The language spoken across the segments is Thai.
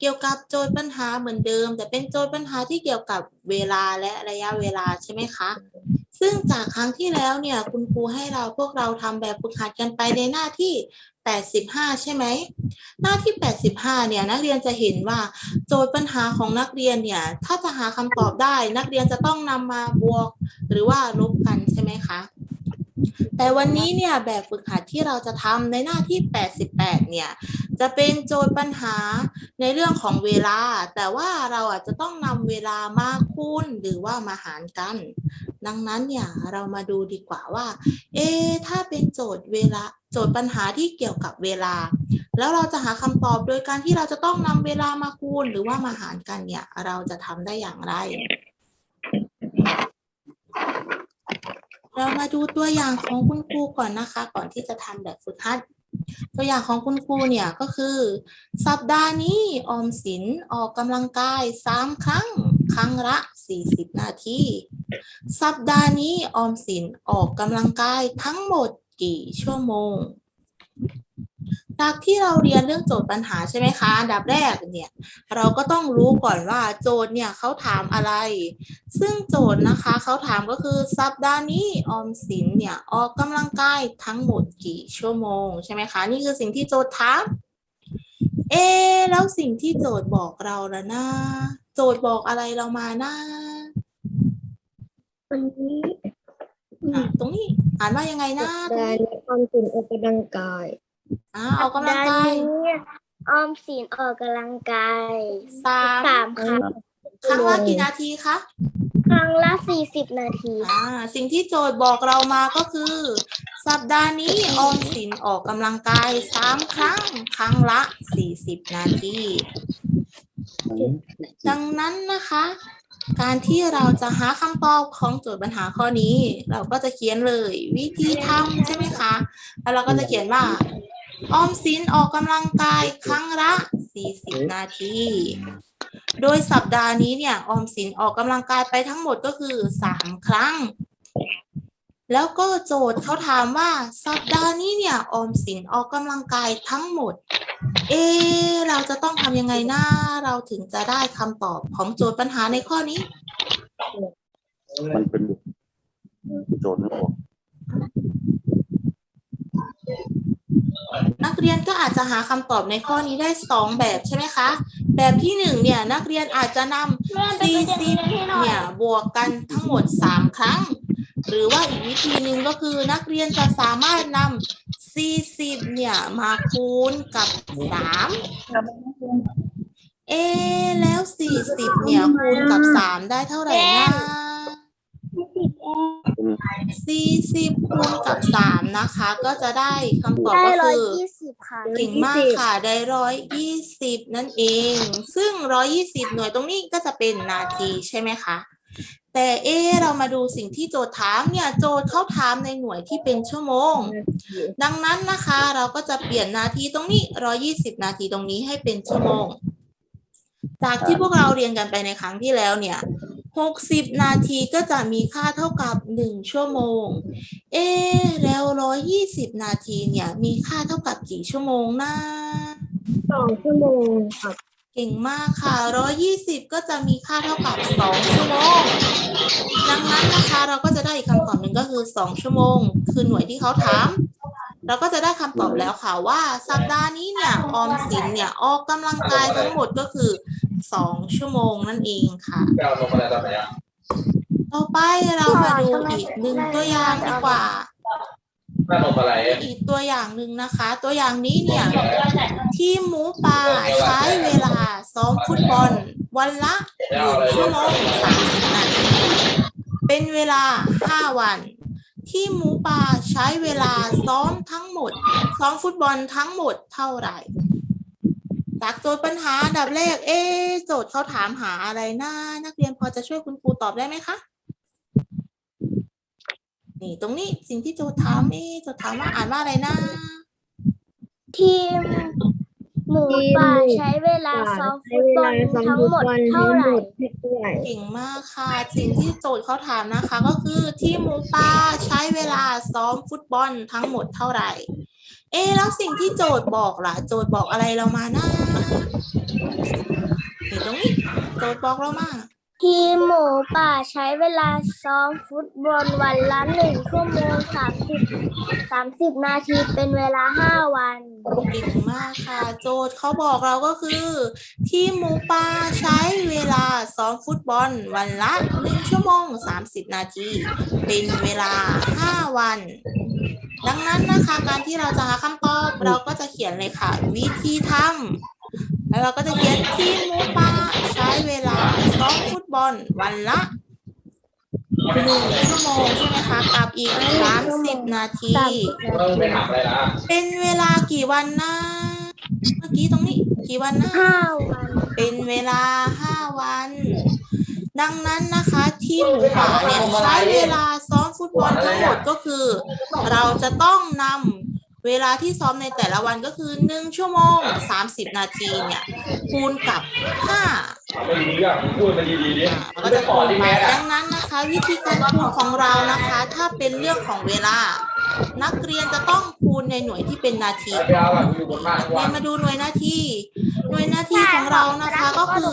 เกี่ยวกับโจทย์ปัญหาเหมือนเดิม แต่เป็นโจทย์ปัญหาที่เกี่ยวกับเวลาและระยะเวลาใช่ไหมคะ ซึ่งจากครั้งที่แล้วเนี่ยคุณครูให้เราพวกเราทำแบบฝึกหัดกันไปในหน้าที่ 85 ใช่ไหม หน้าที่ 85 เนี่ยนักเรียนจะเห็นว่าโจทย์ปัญหาของนักเรียนเนี่ยถ้าจะหาคำตอบได้ นักเรียนจะต้องนำมาบวก หรือว่าลบกันใช่ไหมคะ แต่วันนี้เนี่ยแบบฝึกหัดที่เราจะทำในหน้าที่ 88 เนี่ย จะเป็นโจทย์ปัญหาในเรื่องของเวลา แต่ว่าเราอาจจะต้องนำเวลามาคูณหรือว่ามาหารกัน ดังนั้นเนี่ยเรามาดูดีกว่าว่า เอถ้าเป็นโจทย์เวลาโจทย์ปัญหาที่เกี่ยวกับเวลา แล้วเราจะหาคำตอบโดยการที่เราจะต้องนำเวลามาคูณหรือว่ามาหารกันเนี่ย เราจะทำได้อย่างไร เรามาดูตัวอย่างของคุณครูก่อนนะคะ ก่อนที่จะทำแบบฝึกหัด ตัวอย่างของคุณครูเนี่ยก็คือ สัปดาห์นี้ออมสินออกกำลังกายสามครั้ง ครั้งละ40นาที สัปดาห์นี้ออมสินออกกำลังกายทั้งหมดกี่ชั่วโมง จากที่เราเรียนเรื่องโจทย์ปัญหาใช่ไหมคะอันดับแรกเนี่ยเราก็ต้องรู้ก่อนว่าโจทย์เนี่ยเขาถามอะไร ซึ่งโจทย์นะคะเขาถามก็คือสัปดาห์นี้ออมสินเนี่ยออกกำลังกายทั้งหมดกี่ชั่วโมงใช่ไหมคะนี่คือสิ่งที่โจทย์ถามเอะแล้วสิ่งที่โจทย์บอกเราละนะ โจทย์บอกอะไรเรามานะวันนี้อะตรงนี้อ่านว่ายังไงนะสัปดาห์นี้ออมสินออกกำลังกาย อ่าออกกำลังกายสัปดห์นี้ออมสินออกกำลังกายสามสามครั้งครั้งละกี่นาทีคะครั้งละสี่สิบนาทีอ่าสิ่งที่โจทย์บอกเรามาก็คือ สัปดาห์นี้ออมสินออกกำลังกายสามครั้ง ครั้งละสี่สิบนาที ดังนั้นนะคะ การที่เราจะหาคำตอบของโจทย์ปัญหาข้อนี้ เราก็จะเขียนเลยวิธีทำใช่ไหมคะ แล้วเราก็จะเขียนว่า ออมสินออกกำลังกายครั้งละ 40 นาที โดยสัปดาห์นี้เนี่ยออมสินออกกำลังกายไปทั้งหมดก็คือ 3 ครั้ง แล้วก็โจทย์เขาถามว่าสัปดาห์นี้เนี่ยออมสินออกกำลังกายทั้งหมด เอะเราจะต้องทำยังไงนะเราถึงจะได้คำตอบของโจทย์ปัญหาในข้อนี้ มันเป็นโจทย์ไม่ออก นักเรียนก็อาจจะหาคำตอบในข้อนี้ได้สองแบบใช่ไหมคะ แบบที่หนึ่งเนี่ยนักเรียนอาจจะนำ40เนี่ยบวกกันทั้งหมด 3 ครั้ง หรือว่าอีกวิธีหนึ่งก็คือนักเรียนจะสามารถนำ40เนี่ยมาคูณกับ 3 เอะแล้ว 40เนี่ยคูณกับ 3 ได้เท่าไหร่นะ 40คูณกับ3นะคะ ก็จะได้คำตอบได้ก็ร้อยคือ ยี่สิบค่ะเก่งมากค่ะ ได้ร้อยยี่สิบนั่นเอง ซึ่งร้อยี่สิบหน่วยตรงนี้ก็จะเป็นนาทีใช่ไหมคะ แต่เอะเรามาดูสิ่งที่โจทย์ถามเนี่ยโจทย์เขาถามในหน่วยที่เป็นชั่วโมง ดังนั้นนะคะ เราก็จะเปลี่ยนนาทีตรงนี้ร้อยี่สิบนาทีตรงนี้ให้เป็นชั่วโมง จากที่พวกเราเรียนกันไปในครั้งที่แล้วเนี่ย หกสิบนาทีก็จะมีค่าเท่ากับหนึ่งชั่วโมง เอะแล้วร้อยยี่สิบนาทีเนี่ยมีค่าเท่ากับกี่ชั่วโมงนะสองชั่วโมงครับเก่งมากค่ะร้อยยี่สิบก็จะมีค่าเท่ากับสองชั่วโมง ดังนั้นนะคะเราก็จะได้อีกคำตอบหนึ่งก็คือสองชั่วโมง คือหน่วยที่เขาถามเราก็จะได้คำตอบแล้วค่ะว่าสัปดาห์นี้เนี่ยออมสินเนี่ยออกกำลังกายทั้งหมดก็คือ สองชั่วโมงนั่นเองค่ะไปเอานมอะไรตอนไหนอะ ต่อไปเรามาดูอีกหนึ่งตัวอย่างดีกว่าแม่นมอะไรอะอีกตัวอย่างหนึ่งนะคะ ตัวอย่างนี้เนี่ย ทีมหมูป่าใช้เวลาซ้อมฟุตบอล วันละหนึ่งชั่วโมงสามสิบนาทีเป็นเวลาห้าวัน ทีมหมูป่าใช้เวลาซ้อมทั้งหมด ซ้อมฟุตบอลทั้งหมดเท่าไหร่ จากโจทย์ปัญหาอันดับแรก เอ๊ะโจทย์เขาถามหาอะไรนะนักเรียนพอจะช่วยคุณครูตอบได้ไหมคะนี่ตรงนี้สิ่งที่โจทย์ถามเอ๊ะโจทย์ถามว่าอ่านว่าอะไรนะ ทีมหมูป่าใช้เวลาซ้อมใช้ฟุตเวบอลาลซ้อมทั้งฟุตหมดบอลเท่าทั้งไหหมร่ดเท่าไหร่เก่งมากค่ะ สิ่งที่โจทย์เขาถามนะคะ ก็คือทีมหมูป่าใช้เวลาซ้อมฟุตบอลทั้งหมดเท่าไหร่ เอ๊ะแล้วสิ่งที่โจทย์บอกล่ะ โจทย์บอกอะไรเรามานะ นี่ตรงนี้โจทย์บอกเรามาทีมหมูป่าใช้เวลาซ้อมฟุตบอลวันละหนึ่งชั่วโมงสามสิบสามสิบนาทีเป็นเวลาห้าวันเก่งมากค่ะ โจทย์เขาบอกเราก็คือ ทีมหมูป่าใช้เวลาซ้อมฟุตบอลวันละหนึ่งชั่วโมงสามสิบนาทีเป็นเวลาห้าวัน ดังนั้นนะคะการที่เราจะหาคำตอบเราก็จะเขียนเลยค่ะ วิธีทำ แล้วเราก็จะเขียนทีมหมูป่าใช้เวลาซ้อมฟุตบอลวันละหนึ่งชั่วโมงใช่ไหมคะกับอีกสามสิบนาทีสามสิบเออไปถามอะไรนะเป็นเวลากี่วันนะเมื่อกี้ตรงนี้กี่วันนะห้าวันเป็นเวลาห้าวัน ดังนั้นนะคะทีมหมูป่าเนี่ยใช้เวลาซ้อมฟุตบอลทั้งหมดก็คือ เราจะต้องนำ เวลาที่ซ้อมในแต่ละวันก็คือหนึ่งชั่วโมงสามสิบนาทีเนี่ยคูณกับห้าไม่รู้เรื่องพูดมาดีๆดิก็จะคูณไปดังนั้นนะคะ วิธีการคูณของเรานะคะ ถ้าเป็นเรื่องของเวลา นักเรียนจะต้องคูณในหน่วยที่เป็นนาทีไปเอาแบบอยู่บนบ้านเรียนมาดูหน่วยนาทีหน่วยนาทีของเรานะคะก็คือ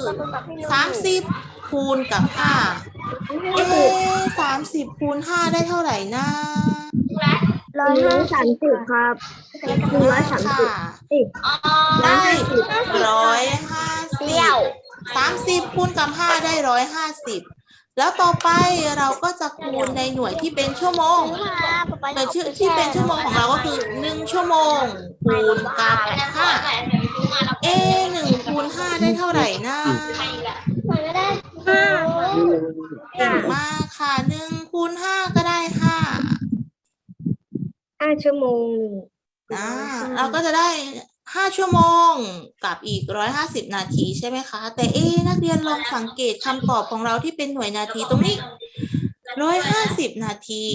สามสิบคูณกับห้าเอ๊สามสิบคูณห้าได้เท่าไหร่นะ ร้อยหนึ่ห้างสามสิบครับหนึ่งร้อยสามสิบค่ะสิบได้ร้อยห้าสิบสามสิบคูณกับห้าได้ร้อยห้าสิบแล้วต่อไปเราก็จะคูณในหน่วยที่เป็นชั่วโมงหน่วยชื่อที่เป็นชั่วโมงของเราก็คือหนึ่งชั่วโมงคูณกับห้าเอ๊หนึ่งคูณห้าได้เท่าไหร่นะห้าเก่งมากค่ะหนึ่งคูณห้าก็ได้ห้า ห้าชั่วโมงหนึ่งอ่าเราก็จะได้ห้าชั่วโมงกับอีกร้อยห้าสิบนาทีใช่ไหมคะ แต่เอ๊ะนักเรียนลองสังเกตคำตอบของเราที่เป็นหน่วยนาทีตรงนี้ร้อยห้าสิบนาที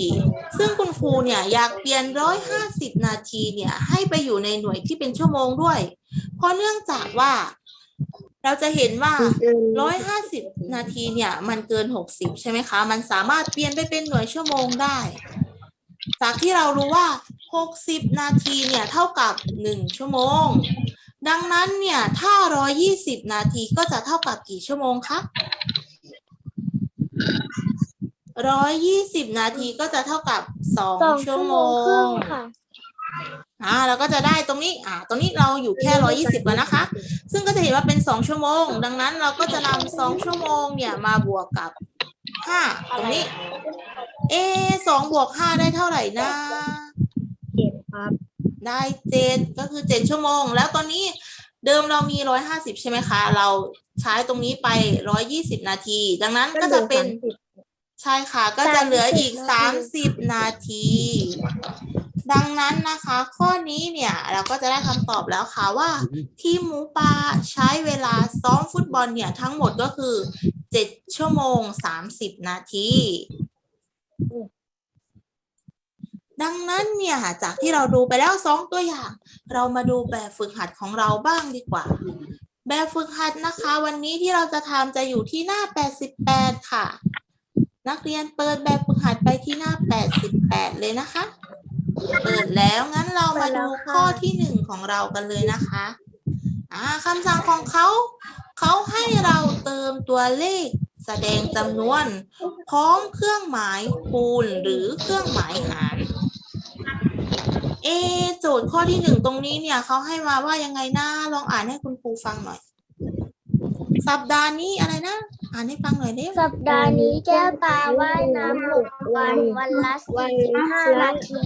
ซึ่งคุณครูเนี่ยอยากเปลี่ยนร้อยห้าสิบนาทีเนี่ยให้ไปอยู่ในหน่วยที่เป็นชั่วโมงด้วย เพราะเนื่องจากว่า เราจะเห็นว่าเกินร้อยห้าสิบนาทีเนี่ย มันเกินหกสิบใช่ไหมคะ มันสามารถเปลี่ยนไปเป็นหน่วยชั่วโมงได้ จากที่เรารู้ว่าหกสิบนาทีเนี่ยเท่ากับหนึ่งชั่วโมง ดังนั้นเนี่ยถ้าร้อยี่สิบนาทีก็จะเท่ากับกี่ชั่วโมงคะร้อยยี่สิบนาทีก็จะเท่ากับสองสองชั่ชั่ววโมโมงครึ่งงค่ะอ่าเราก็จะได้ตรงนี้อ่าตรงนี้เราอยู่แค่ร้อยี่สิบแล้วนะคะ ซึ่งก็จะเห็นว่าเป็นสองชั่วโมง ดังนั้นเราก็จะนำสองชั่วโมงเนี่ยมาบวกกับ ห้าตรงนี้ เอะสองบวกห้าได้เท่าไหร่นะเจ็ดครับ ได้เจ็ดก็คือเจ็ดชั่วโมง แล้วตอนนี้เดิมเรามีร้อยห้าสิบใช่ไหมคะ เราใช้ตรงนี้ไปร้อยยี่สิบนาที ดังนั้นก็จะเป็นใช่ค่ะ ก็จะเหลืออีกสามสิบนาที ดังนั้นนะคะ ข้อนี้เนี่ยเราก็จะได้คำตอบแล้วค่ะว่า ทีมหมูป่าใช้เวลาซ้อมฟุตบอลเนี่ยทั้งหมดก็คือ เจ็ดชั่วโมงสามสิบนาที ดังนั้นเนี่ยจากที่เราดูไปแล้วสองตัวอย่าง เรามาดูแบบฝึกหัดของเราบ้างดีกว่า แบบฝึกหัดนะคะ วันนี้ที่เราจะทำจะอยู่ที่หน้า 88 ค่ะ นักเรียนเปิดแบบฝึกหัดไปที่หน้า 88 เลยนะคะ เปิดแล้วงั้นเรามาดูข้อที่หนึ่งของเรากันเลยนะคะ อ่าคำสั่งของเขา เขาให้เราเติมตัวเลขแสดงจำนวน พร้อมเครื่องหมายคูณหรือเครื่องหมายหาร เอ โจทย์ข้อที่หนึ่งตรงนี้เนี่ยเขาให้มาว่ายังไงนะลองอ่านให้คุณครูฟังหน่อย สัปดาห์นี้อะไรนะ อ่านให้ฟังหน่อยเด้สัปดาห์นี้แก้วตาว่ายน้ำหกวันวันละสี่สิบห้านาที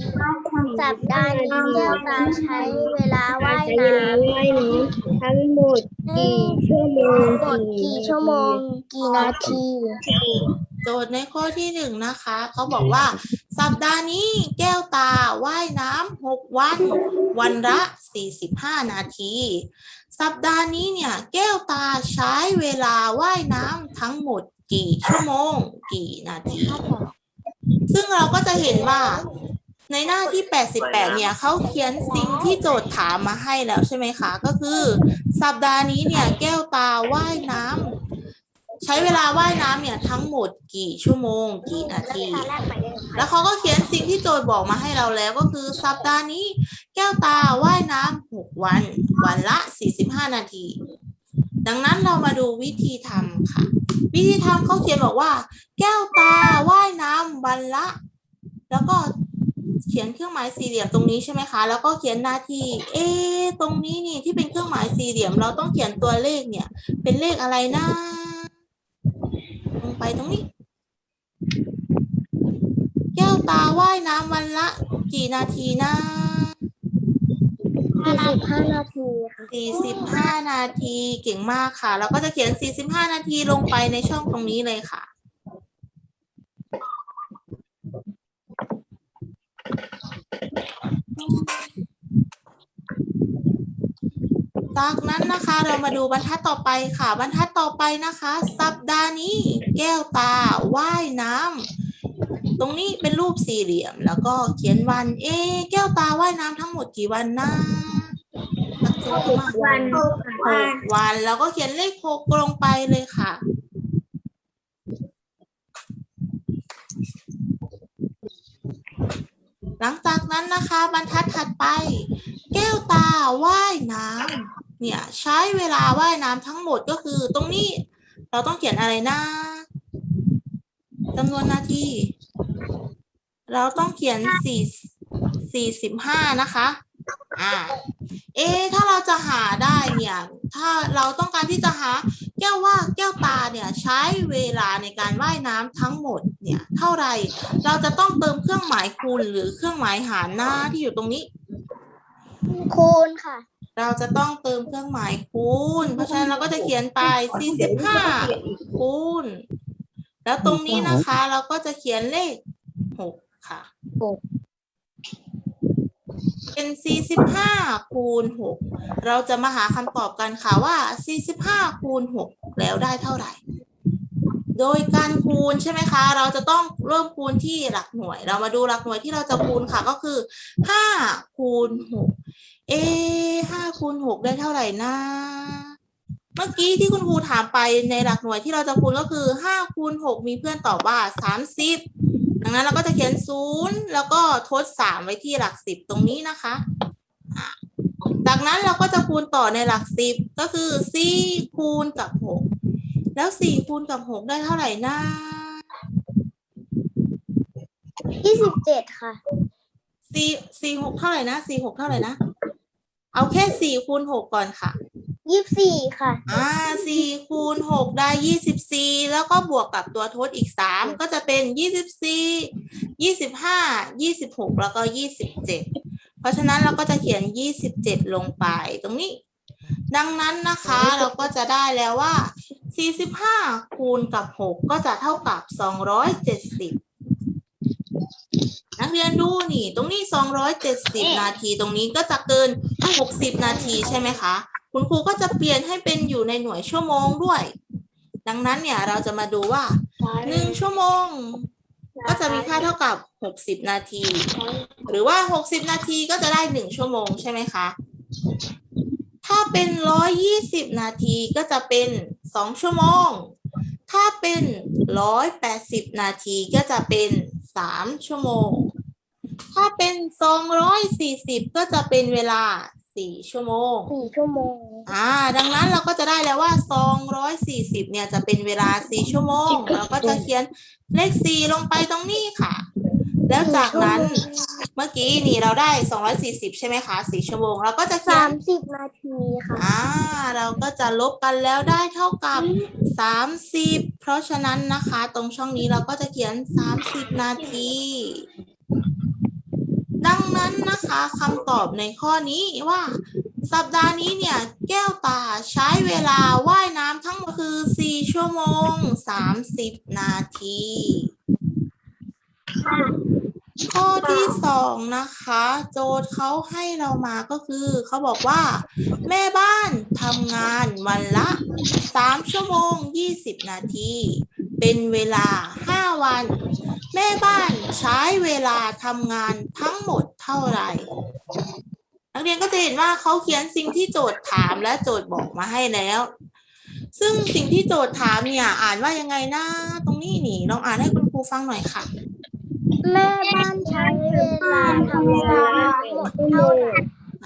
สัปดาห์นี้แก้วตาใช้เวลาว่ายใช้เวน้ลาว่ายน้ำ ทั้งหมดกี่ชั่วโมงำหมดกี่ชั่วโมง กี่นาที โจทย์ในข้อที่หนึ่งนะคะเขาบอกว่า สัปดาห์นี้แก้วตาว่ายน้ำหกวัน วันละสี่สิบห้านาที สัปดาห์นี้เนี่ยแก้วตาใช้เวลาว่ายน้ำทั้งหมดกี่ชั่วโมง กี่นาที ซึ่งเราก็จะเห็นว่า ในหน้าที่ 88 เนี่ยเขาเขียนสิ่งที่โจทย์ถามมาให้แล้วใช่ไหมคะ ก็คือ สัปดาห์นี้เนี่ยแก้วตาว่ายน้ำใช้เวลาว่ายน้ำเนี่ยทั้งหมดกี่ชั่วโมง กี่นาที แล้วเขาก็เขียนสิ่งที่โจทย์บอกมาให้เราแล้วก็คือ สัปดาห์นี้ แก้วตาว่ายน้ำหกวัน วันละ 45 นาที ดังนั้นเรามาดูวิธีทำค่ะ วิธีทำเขาเขียนบอกว่า แก้วตาว่ายน้ำวันละ แล้วก็ เขียนเครื่องหมายสี่เหลี่ยมตรงนี้ใช่ไหมคะ แล้วก็เขียนนาทีเอะตรงนี้นี่ที่เป็นเครื่องหมายสี่เหลี่ยม เราต้องเขียนตัวเลขเนี่ย เป็นเลขอะไรนะลงไปตรงนี้ แก้วตาว่ายน้ำวันละ กี่นาทีนะสี่สิบห้านาทีค่ะสี่สิบห้านาทีเก่งมากค่ะแล้วก็จะเขียนสี่สิบห้านาทีลงไปในช่องตรงนี้เลยค่ะ จากนั้นนะคะเรามาดูบรรทัดต่อไปค่ะ บรรทัดต่อไปนะคะ สัปดาห์นี้แก้วตาว่ายน้ำตรงนี้เป็นรูปสี่เหลี่ยม แล้วก็เขียนวัน เอะแก้วตาว่ายน้ำทั้งหมดกี่วันนะสักครู่ค่ะวันหกวันแล้วก็เขียนเลขหกลงไปเลยค่ะ หลังจากนั้นนะคะบรรทัดถัดไป แก้วตาว่ายน้ำเนี่ยใช้เวลาว่ายน้ำทั้งหมดก็คือตรงนี้เราต้องเขียนอะไรนะจำนวนนาที เราต้องเขียนสี่สี่สิบห้านะคะอ่าเอ ถ้าเราจะหาได้เนี่ย ถ้าเราต้องการที่จะหา แก้วว่าแก้วตาเนี่ยใช้เวลาในการว่ายน้ำทั้งหมด เนี่ยเท่าไหร่เราจะต้องเติมเครื่องหมายคูณหรือเครื่องหมายหารหน้าที่อยู่ตรงนี้ คูณค่ะ เราจะต้องเติมเครื่องหมายคูณ เพราะฉะนั้นเราก็จะเขียนไป 45 คูณ แล้วตรงนี้นะคะ เราก็จะเขียนเลข 6 ค่ะหกเป็น 45 คูณ 6 เราจะมาหาคำตอบกันค่ะว่า 45 คูณ 6 แล้วได้เท่าไหร่ โดยการคูณใช่ไหมคะ เราจะต้องเริ่มคูณที่หลักหน่วย เรามาดูหลักหน่วยที่เราจะคูณค่ะก็คือ5คูณ6เอะ5คูณ6ได้เท่าไหร่นะเมื่อกี้ที่คุณครูถามไปในหลักหน่วยที่เราจะคูณก็คือ5คูณ6มีเพื่อนตอบว่า30ดังนั้นเราก็จะเขียน0แล้วก็ทด3ไว้ที่หลัก10ตรงนี้นะคะจากนั้นเราก็จะคูณต่อในหลัก10ก็คือ4คูณกับ6 แล้ว4คูณกับ6ได้เท่าไหร่นะยี่สิบเจ็ดค่ะสี่สี่หกเท่าไหร่นะสี่หกเท่าไหร่นะ เอาแค่สี่คูณหกก่อนค่ะยี่สิบสี่ค่ะ อ่าสี่คูณหกได้ยี่สิบสี่แล้วก็บวกกับตัวทดอีกสามก็จะเป็นยี่สิบสี่ยี่สิบห้ายี่สิบหกแล้วก็ยี่สิบเจ็ดเพราะฉะนั้นเราก็จะเขียนยี่สิบเจ็ดลงไปตรงนี้ ดังนั้นนะคะเราก็จะได้แล้วว่า สี่สิบห้าคูณกับหกก็จะเท่ากับสองร้อยเจ็ดสิบนักเรียนดูนี่ ตรงนี้ 270 นาที ตรงนี้ก็จะเกิน 60 นาทีใช่ไหมคะ คุณครูก็จะเปลี่ยนให้เป็นอยู่ในหน่วยชั่วโมงด้วย ดังนั้นเนี่ยเราจะมาดูว่า 1 ชั่วโมง ก็จะมีค่าเท่ากับ 60 นาที หรือว่า 60 นาทีก็จะได้ 1 ชั่วโมงใช่ไหมคะ ถ้าเป็น 120 นาทีก็จะเป็น 2ชั่วโมง ถ้าเป็น180นาทีก็จะเป็น3ชั่วโมง ถ้าเป็น240ก็จะเป็นเวลา4ชั่วโมงสี่ชั่วโมง อ่า ดังนั้นเราก็จะได้แล้วว่า240เนี่ยจะเป็นเวลา4ชั่วโมง เราก็จะเขียนเลข4ลงไปตรงนี้ค่ะ แล้วจากนั้น เมื่อกี้นี่เราได้ 240 ใช่ไหมคะ4ชั่วโมงเราก็จะเขียสานมสิบนาทีค่ะอ่าเราก็จะลบกันแล้วได้เท่ากับ 30 เพราะฉะนั้นนะคะ ตรงช่องนี้เราก็จะเขียน 30 นาที ดังนั้นนะคะคำตอบในข้อนี้ว่า สัปดาห์นี้เนี่ย แก้วตาใช้เวลาว่ายน้ำทั้งหมดคือ 4 ชั่วโมง 30 นาที ข้อที่สองนะคะ โจทย์เขาให้เรามาก็คือเขาบอกว่า แม่บ้านทำงานวันละ3ชั่วโมง20นาที เป็นเวลา5วัน แม่บ้านใช้เวลาทำงานทั้งหมดเท่าไหร่ นักเรียนก็จะเห็นว่าเขาเขียนสิ่งที่โจทย์ถามและโจทย์บอกมาให้แล้ว ซึ่งสิ่งที่โจทย์ถามเนี่ย อ่านว่ายังไงนะตรงนี้นี่ลองอ่านให้คุณครูฟังหน่อยค่ะ แม่บ้านใช้เวลาทำงานหมดเท่าไหร่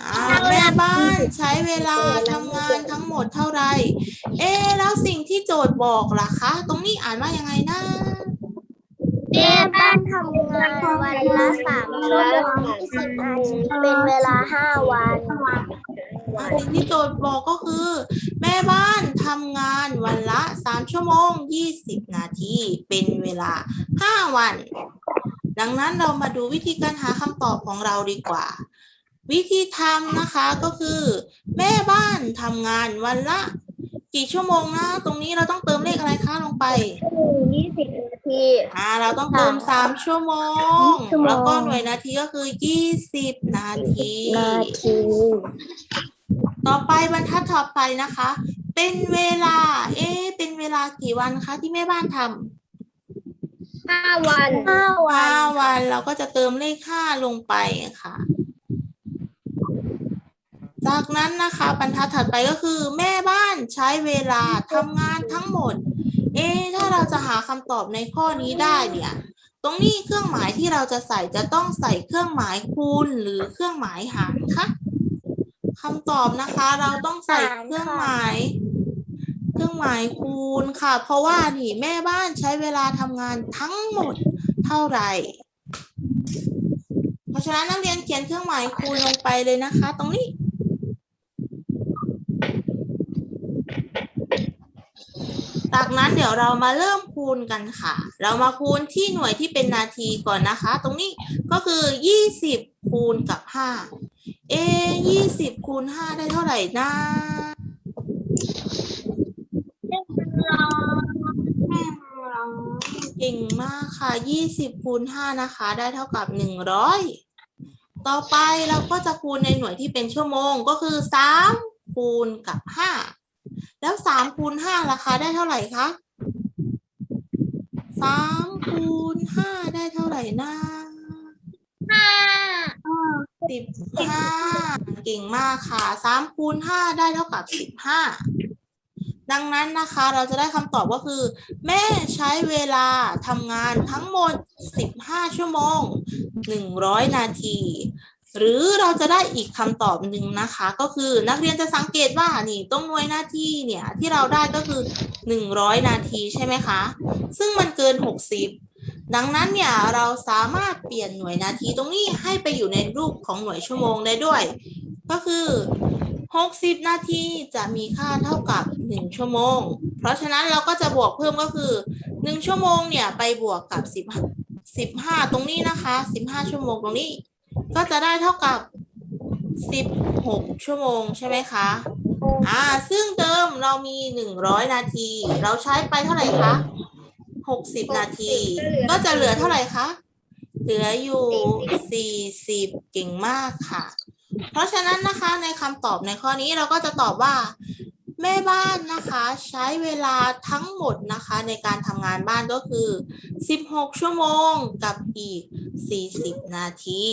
อ่าแม่บ้านใช้เวลาทำงานทั้งหมดเท่าไหร่ เอ๊ะแล้วสิ่งที่โจทย์บอกล่ะคะ ตรงนี้อ่านว่ายังไงนะ แม่บ้านทำงานวันละสามชั่วโมงยี่สิบนาทีเป็นเวลาห้าวันอ่าสิ่งที่โจทย์บอกก็คือ แม่บ้านทำงานวันละสามชั่วโมงยี่สิบนาที เป็นเวลาห้าวัน ดังนั้นเรามาดูวิธีการหาคำตอบของเราดีกว่า วิธีทำนะคะก็คือ แม่บ้านทำงานวันละ กี่ชั่วโมงนะ ตรงนี้เราต้องเติมเลขอะไรคะลงไปยี่สิบนาทีอ่าเราต้องเติมสามชั่วโมงชั่วโมงแล้วก็หน่วยนาทีก็คือยี่สิบนาทีนาที ต่อไปบรรทัดต่อไปนะคะ เป็นเวลา เอ๊ะเป็นเวลากี่วันคะที่แม่บ้านทำ ห้าวันห้าวัห้านวันเราก็จะเติมเลขห้าลงไปค่ะ จากนั้นนะคะ บรรทัดถัดไปก็คือ แม่บ้านใช้เวลาทำงานทั้งหมด เอ๊ะถ้าเราจะหาคำตอบในข้อนี้ได้เนี่ย ตรงนี้เครื่องหมายที่เราจะใส่จะต้องใส่เครื่องหมายคูณหรือเครื่องหมายหารคะคำตอบนะคะ เราต้องใส่เครื่องหมาย เครื่องหมายคูณค่ะ เพราะว่านี่แม่บ้านใช้เวลาทำงานทั้งหมดเท่าไหร่ เพราะฉะนั้นนักเรียนเขียนเครื่องหมายคูณลงไปเลยนะคะ ตรงนี้จากนั้นเดี๋ยวเรามาเริ่มคูณกันค่ะ เรามาคูณที่หน่วยที่เป็นนาทีก่อนนะคะ ตรงนี้ก็คือยี่สิบคูณกับห้าเอยี่สิบคูณห้าได้เท่าไหร่นะ ก่งมากค่ะยี่สิบคูณห้านะคะ ได้เท่ากับหนึ่งร้อยต่อไปเราก็จะคูณในหน่วยที่เป็นชั่วโมงก็คือสามคูณกับห้าแล้วสามคูณห้าราคาได้เท่าไหร่คะสามคูณห้าได้เท่าไหร่นะสิบห้าเก่งมากค่ะสามคูณห้าได้เท่ากับสิบห้า ดังนั้นนะคะเราจะได้คำตอบก็คือ แม่ใช้เวลาทำงานทั้งหมด 15 ชั่วโมง 100 นาที หรือเราจะได้อีกคำตอบหนึ่งนะคะ ก็คือนักเรียนจะสังเกตว่านี่ตรงหน่วยหน้าที่เนี่ยที่เราได้ก็คือ 100 นาทีใช่ไหมคะ ซึ่งมันเกิน 60ดังนั้นเนี่ยเราสามารถเปลี่ยนหน่วยนาทีตรงนี้ให้ไปอยู่ในรูปของหน่วยชั่วโมงได้ด้วย ก็คือ 60 นาทีจะมีค่าเท่ากับ 1 ชั่วโมง เพราะฉะนั้นเราก็จะบวกเพิ่มก็คือ 1 ชั่วโมงเนี่ยไปบวกกับ 10 15 ตรงนี้นะคะ 15 ชั่วโมงตรงนี้ ก็จะได้เท่ากับ 16 ชั่วโมงใช่ไหมคะ อ่า ซึ่งเดิมเรามี 100 นาที เราใช้ไปเท่าไหร่คะ 60 นาที ก็จะเหลือเท่าไหร่คะ เหลืออยู่ 40 เก่งมากค่ะ เพราะฉะนั้นนะคะในคำตอบในข้อนี้เราก็จะตอบว่า แม่บ้านนะคะใช้เวลาทั้งหมดนะคะ ในการทำงานบ้านก็คือ 16 ชั่วโมงกับอีก 40 นาที